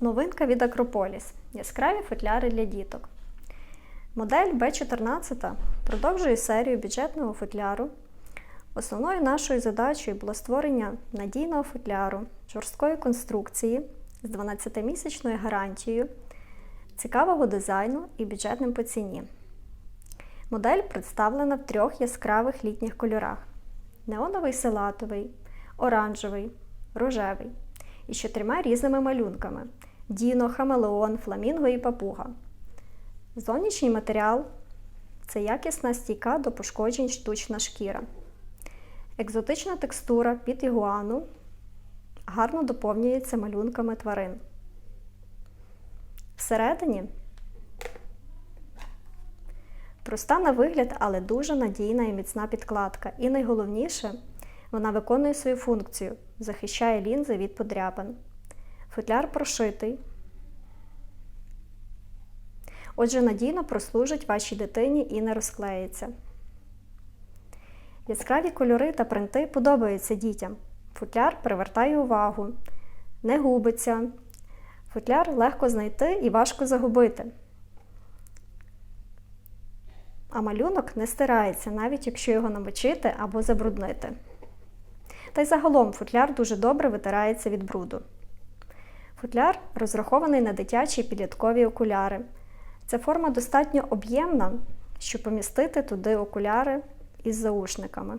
Новинка від Акрополіс. Яскраві футляри для діток. Модель B14 продовжує серію бюджетного футляру. Основною нашою задачею було створення надійного футляру, жорсткої конструкції з 12-місячною гарантією, цікавого дизайну і бюджетним по ціні. Модель представлена в трьох яскравих літніх кольорах: неоновий салатовий, оранжевий, рожевий і з чотирма різними малюнками: Діно, Хамелеон, Фламінго і Папуга. Зовнішній матеріал це якісна стійка до пошкоджень штучна шкіра. Екзотична текстура під ігуану гарно доповнюється малюнками тварин. Всередині проста на вигляд, але дуже надійна і міцна підкладка. І найголовніше, вона виконує свою функцію, захищає лінзи від подряпин. Футляр прошитий. Отже, надійно прослужить вашій дитині і не розклеїться. Яскраві кольори та принти подобаються дітям. Футляр привертає увагу, не губиться. Футляр легко знайти і важко загубити. А малюнок не стирається, навіть якщо його намочити або забруднити. Та й загалом футляр дуже добре витирається від бруду. Футляр розрахований на дитячі підліткові окуляри. Ця форма достатньо об'ємна, щоб помістити туди окуляри із заушниками.